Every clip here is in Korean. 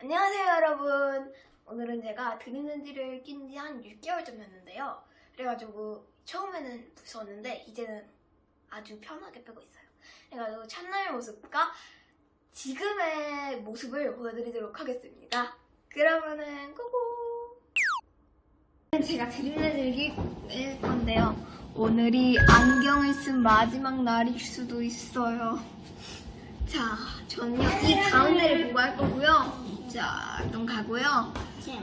안녕하세요 여러분. 오늘은 제가 드림렌즈를 낀 지 한 6개월 좀 됐는데요. 그래가지고 처음에는 무서웠는데 이제는 아주 편하게 빼고 있어요. 그래가지고 첫날 모습과 지금의 모습을 보여드리도록 하겠습니다. 그러면은 고고! 제가 드림렌즈를 낄 건데요. 오늘이 안경을 쓴 마지막 날일 수도 있어요 자, 저는요, 이 가운데를 보고 할 거고요. 자, 그럼 가고요.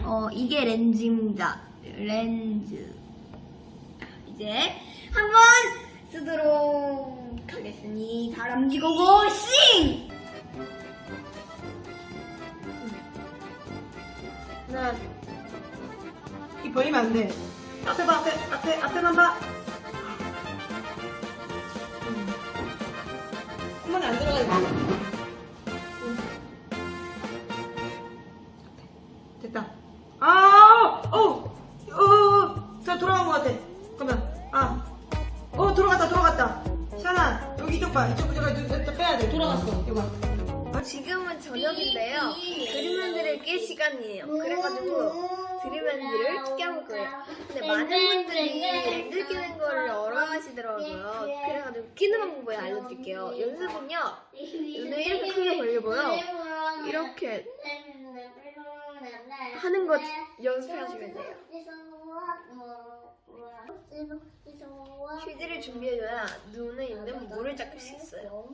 어, 이게 렌즈입니다. 렌즈. 이제 한번 쓰도록 하겠으니, 다람쥐 고고, 싱! 하나, 이 벌리면 안 돼. 앞에 봐, 앞에, 앞에, 앞에만 봐. 됐다. 아, 어, 어, 자, 돌아간 것 같아. 그러면, 아, 어, 들어갔다, 들어갔다. 샤나, 여기 이쪽 봐. 이쪽, 이쪽, 이쪽 빼야 돼. 돌아갔어. 이거 봐. 지금은 저녁인데요. 드림렌즈를 낄 시간이에요. 그래가지고 드림렌즈를 껴볼 거예요. 근데 많은 분들이 렌즈 끼는 거를 어려워하시더라고요. 그래가지고 끼는 방법을 알려드릴게요. 연습은요. 눈을 이렇게 크게 벌리고요. 이렇게 하는 거 연습하시면 돼요. 휴지를 준비해줘야 눈에 있는 물을 잡을 수 있어요.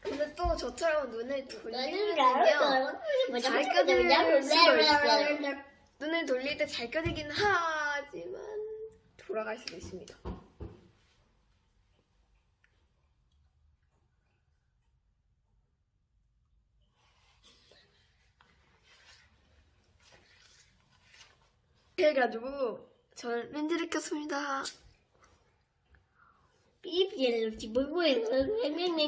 근데 또 저처럼 눈을 돌리면요 잘 껴질 수도 있어요. 눈을 돌릴 때 잘 껴지긴 하지만 돌아갈 수도 있습니다. 그래가지고 저는 렌즈를 꼈습니다.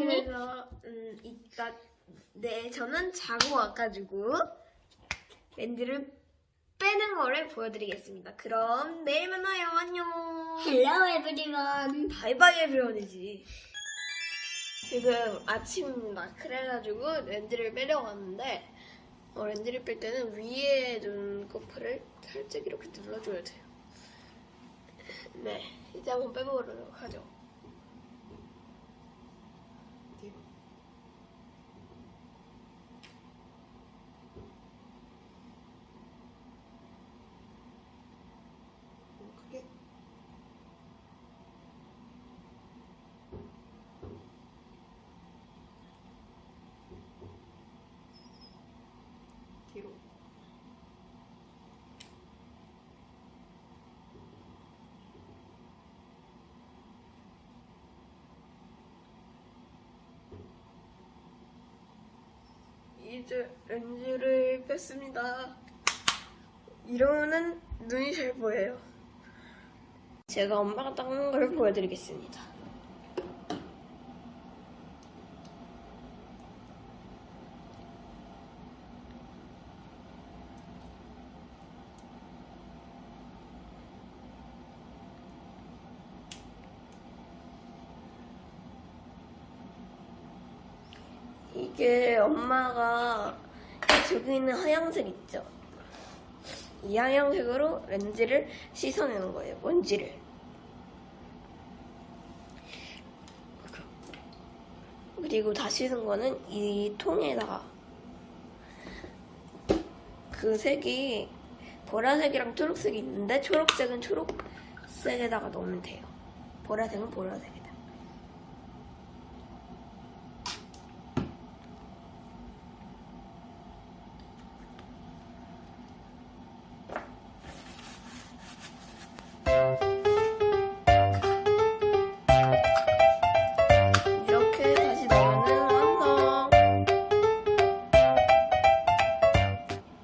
그래서 음 이따 네 저는 자고 와가지고 렌즈를 빼는 거를 보여드리겠습니다. 그럼 내일 만나요. 안녕. Hello everyone. 바이바이 에브리원이지. 지금 아침입니다. 그래가지고 렌즈를 빼려고 하는데 어, 렌즈를 뺄 때는 위에 눈꺼풀을 살짝 이렇게 눌러줘야 돼요. 네, 이제 한번 빼보도록 하죠. 이제 렌즈를 뺐습니다. 이러면은 눈이 잘 보여요. 제가 엄마가 닦는 걸 보여드리겠습니다. 이게 엄마가 저기 있는 하얀색 있죠? 이 하얀색으로 렌즈를 씻어내는 거예요, 먼지를. 그리고 다 씻은 거는 이 통에다가 그 색이 보라색이랑 초록색이 있는데 초록색은 초록색에다가 넣으면 돼요. 보라색은 보라색.